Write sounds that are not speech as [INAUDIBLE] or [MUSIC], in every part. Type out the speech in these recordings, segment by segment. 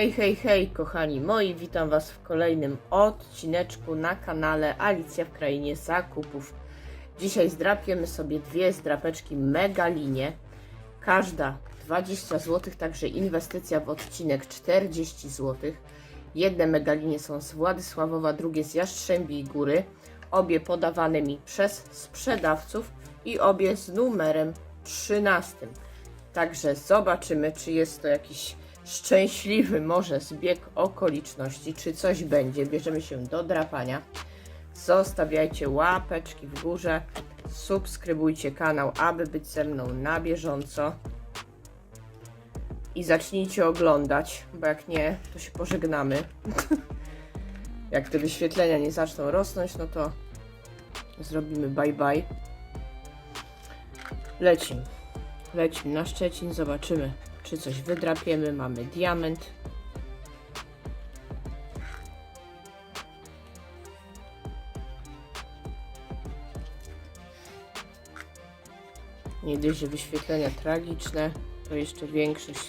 Hej, hej, hej, kochani moi, witam Was w kolejnym odcineczku na kanale Alicja w Krainie Zakupów. Dzisiaj zdrapiemy sobie dwie zdrapeczki Megalinie. Każda 20 zł, także inwestycja w odcinek 40 zł. Jedne Megalinie są z Władysławowa, drugie z Jastrzębiej Góry. Obie podawane mi przez sprzedawców i obie z numerem 13. Także zobaczymy, czy jest to jakiś szczęśliwy może zbieg okoliczności, czy coś będzie. Bierzemy się do drapania. Zostawiajcie łapeczki w górze, subskrybujcie kanał, aby być ze mną na bieżąco. I zacznijcie oglądać, bo jak nie, to się pożegnamy. [LAUGHS] jak te wyświetlenia nie zaczną rosnąć, no to zrobimy bye bye. Lecimy. Lecimy na Szczecin, zobaczymy, czy coś wydrapiemy. Mamy diament. Nie dość, że wyświetlenia tragiczne, to jeszcze większość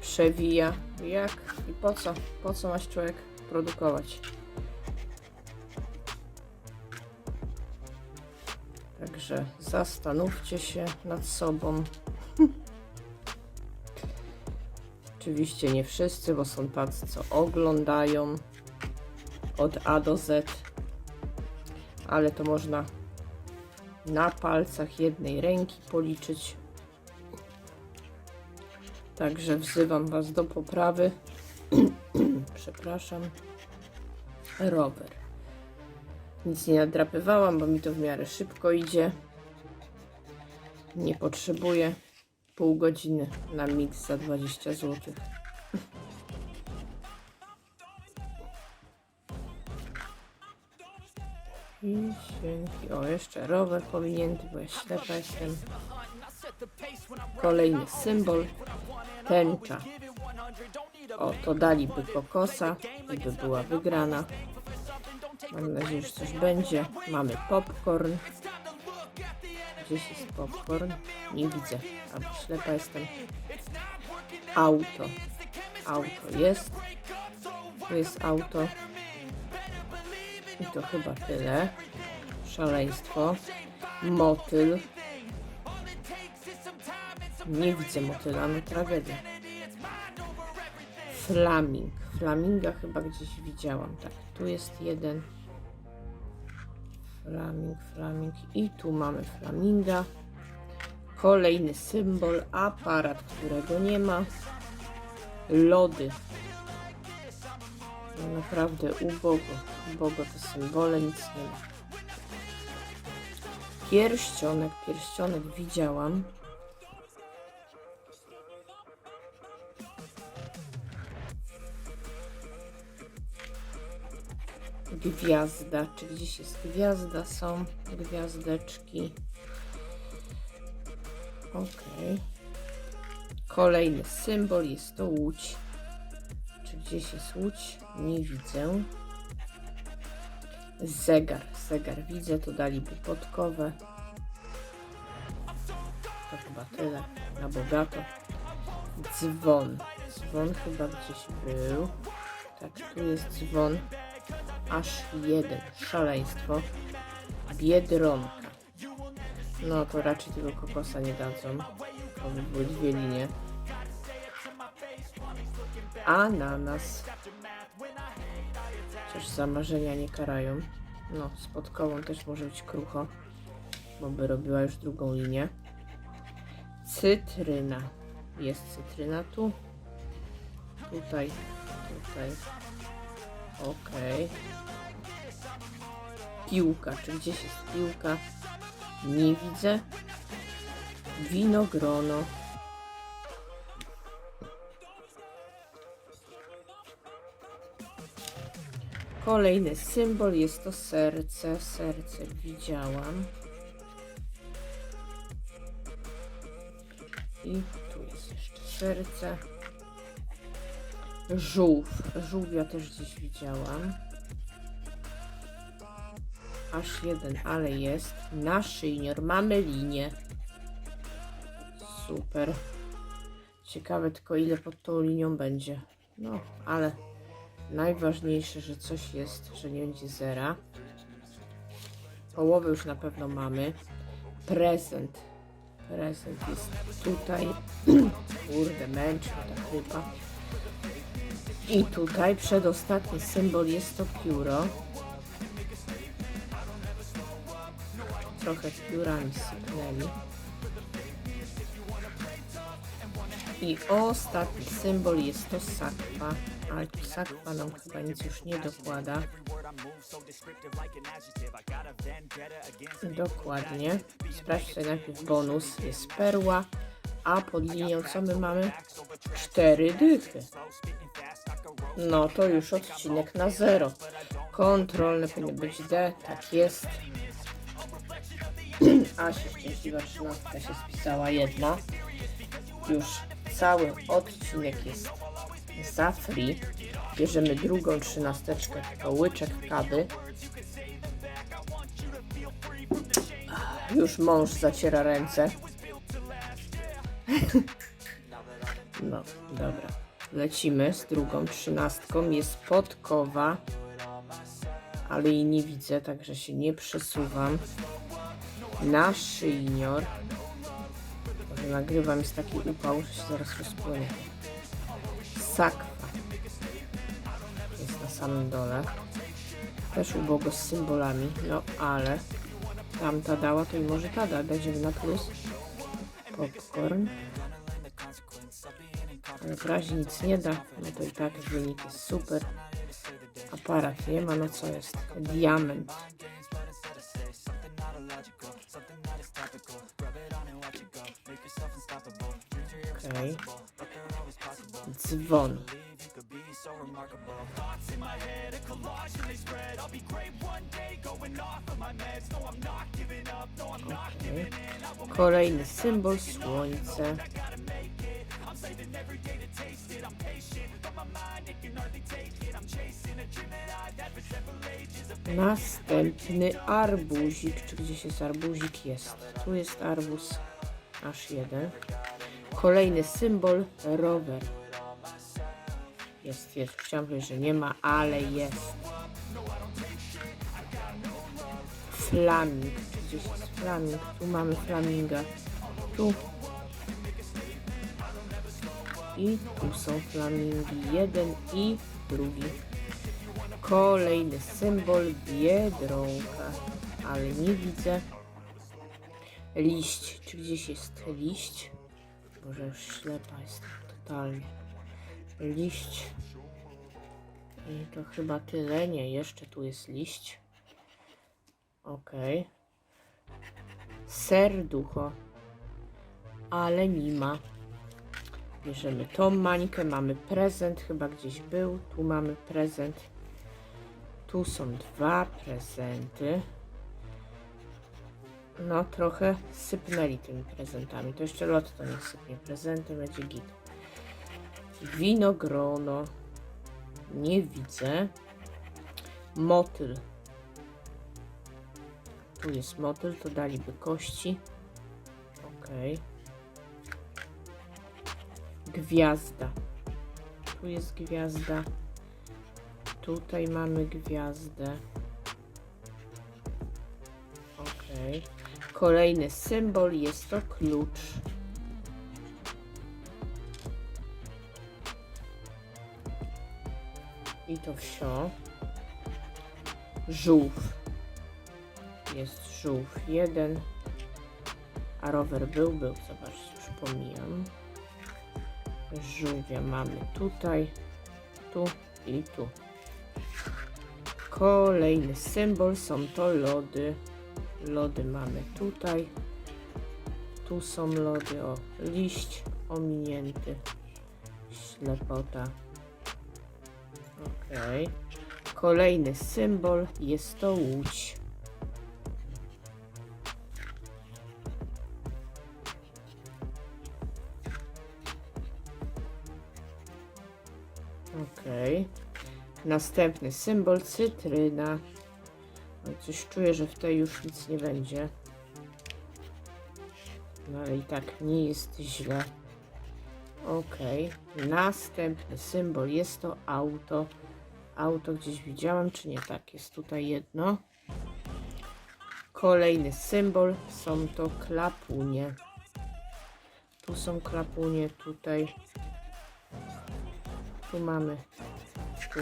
przewija. Jak i po co? Po co masz człowiek produkować? Także zastanówcie się nad sobą. Oczywiście nie wszyscy, bo są tacy, co oglądają od A do Z, ale to można na palcach jednej ręki policzyć. Także wzywam Was do poprawy. [CLEARS THROAT] Przepraszam. Rower. Nic nie nadrapywałam, bo mi to w miarę szybko idzie. Nie potrzebuję pół godziny na mix za 20 zł. I święki. O, jeszcze rower powinięty, bo ja ślepa jestem. Kolejny symbol. Tęcza. O, to daliby kokosa i by była wygrana. Mam nadzieję, że coś będzie. Mamy popcorn. Gdzieś jest popcorn? Nie widzę. Albo ślepa jestem. Auto. Auto jest. Tu jest auto. I to chyba tyle. Szaleństwo. Motyl. Nie widzę motyla, no tragedia. Flaming. Flaminga chyba gdzieś widziałam. Tak, tu jest jeden. Flaming, flaming. I tu mamy flaminga. Kolejny symbol. Aparat, którego nie ma. Lody. No naprawdę ubogo. Ubogo te symbole, nic nie ma. Pierścionek. Pierścionek widziałam. Gwiazda. Czy gdzieś jest gwiazda? Są gwiazdeczki. Ok. Kolejny symbol jest to łódź. Czy gdzieś jest łódź? Nie widzę. Zegar. Zegar widzę, to daliby podkowę. To chyba tyle. Na bogato. Dzwon. Dzwon chyba gdzieś był. Tak, tu jest dzwon aż jeden. Szaleństwo. Biedronka. No to raczej tego kokosa nie dadzą. To by były dwie linie. Ananas. Chociaż zamarzenia nie karają. No, z podkową też może być krucho, bo by robiła już drugą linię. Cytryna. Jest cytryna tu. Tutaj, tutaj. Okej. Piłka. Czy gdzieś jest piłka? Nie widzę. Winogrono. Kolejny symbol jest to serce. Serce widziałam. I tu jest jeszcze serce. Żółw. Żółwia też gdzieś widziałam. Aż jeden, ale jest. Naszyjnior. Mamy linię. Super. Ciekawe tylko ile pod tą linią będzie. No, ale najważniejsze, że coś jest, że nie będzie zera. Połowę już na pewno mamy. Prezent. Prezent jest tutaj. [CLEARS THROAT] Kurde, męczy ta chrypa. I tutaj przedostatni symbol jest to pióro. Trochę piórami sypnęli. I ostatni symbol jest to sakwa, ale tu sakwa nam chyba nic już nie dokłada. Dokładnie. Sprawdź sobie najpierw bonus. Jest perła, a pod linią co my mamy? Cztery dychy. No to już odcinek na zero. Kontrolne powinno być D, tak jest. A się szczęśliwa trzynastka się spisała jedna. Już cały odcinek jest za free. Bierzemy drugą trzynasteczkę, to łyczek kawy. Już mąż zaciera ręce. [LAUGHS] No, dobra. Lecimy z drugą trzynastką. Jest podkowa, ale jej nie widzę, także się nie przesuwam. Naszyjnior. Może nagrywam, jest taki upał, że się zaraz rozpłynie. Sakwa. Jest na samym dole. Też ubogo z symbolami, no ale tamta dała, to i może ta da. Będziemy na plus. Popcorn. Ale w razie nic nie da, no to i tak wynik jest super. Aparat nie ma, no co jest? Diament. Dzwon. Okej. Kolejny symbol słońce. Następny arbuzik. Czy gdzieś jest arbuzik? Jest. Tu jest arbuz. Aż jeden. Kolejny symbol rower. Jest, jest. Chciałam powiedzieć, że nie ma, ale jest. Flaming. Gdzieś jest flaming? Tu mamy flaminga. Tu. I tu są flamingi. Jeden i drugi. Kolejny symbol biedronka. Ale nie widzę. Liść. Czy gdzieś jest liść? Boże, już ślepa jestem totalnie. Liść. I to chyba tyle. Nie, jeszcze tu jest liść. Okej. Serducho. Ale nie ma. Bierzemy tą mańkę. Mamy prezent. Chyba gdzieś był. Tu mamy prezent. Tu są dwa prezenty. No, trochę sypnęli tymi prezentami. To jeszcze lot to nie sypnie. Prezenty będzie git. Winogrono. Nie widzę. Motyl. Tu jest motyl, to daliby kości. Ok. Gwiazda. Tu jest gwiazda. Tutaj mamy gwiazdę. Kolejny symbol jest to klucz. I to wsio. Żółw. Jest żółw jeden. A rower był, był. Zobaczcie, już pomijam. Żółwia mamy tutaj, tu i tu. Kolejny symbol są to lody. Lody mamy tutaj. Tu są lody. O, liść ominięty. Ślepota. Okej. Kolejny symbol jest to łódź. Okej. Następny symbol cytryna. Oj, Coś czuję, że w tej już nic nie będzie. No ale i tak nie jest źle. Okej. Następny symbol jest to auto. Auto gdzieś widziałam, czy nie? Tak, jest tutaj jedno. Kolejny symbol są to klapunie. Tu są klapunie, tutaj. Tu mamy. Tu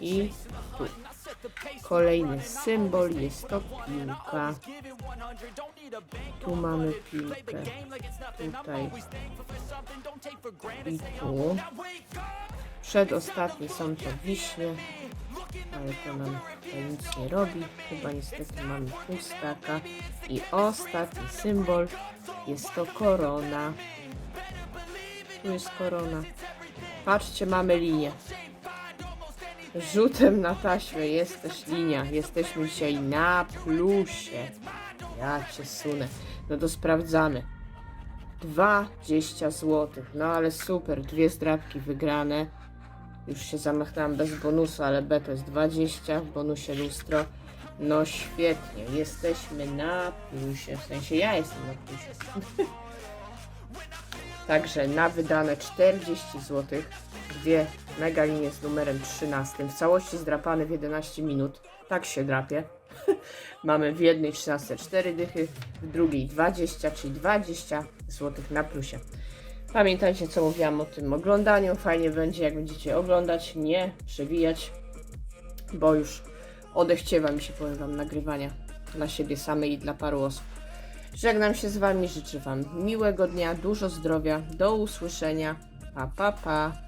i tu. Kolejny symbol jest to piłka. Tu mamy piłkę. Tutaj i tu. Przedostatnie są to wiśnie, ale to nam tutaj nic nie robi. Chyba niestety mamy pustaka. I ostatni symbol jest to korona. Tu jest korona. Patrzcie, mamy linię. Rzutem na taśmę jest też linia. Jesteśmy dzisiaj na plusie. Ja cię sunę. No to sprawdzamy. 20 zł. No ale super, dwie zdrabki wygrane. Już się zamachnąłem bez bonusu, ale B to jest 20, w bonusie lustro. No świetnie, jesteśmy na plusie. W sensie ja jestem na plusie. [LAUGHS] Także na wydane 40 zł, dwie megalinie z numerem 13, w całości zdrapane w 11 minut. Tak się drapie. [LAUGHS] Mamy w jednej 13 4 dychy, w drugiej 20, czyli 20 zł na plusie. Pamiętajcie, co mówiłam o tym oglądaniu. Fajnie będzie, jak będziecie oglądać, nie przewijać, bo już odechciewa mi się, powiem Wam, nagrywania dla siebie samej i dla paru osób. Żegnam się z Wami, życzę Wam miłego dnia, dużo zdrowia, do usłyszenia. Pa, pa, pa.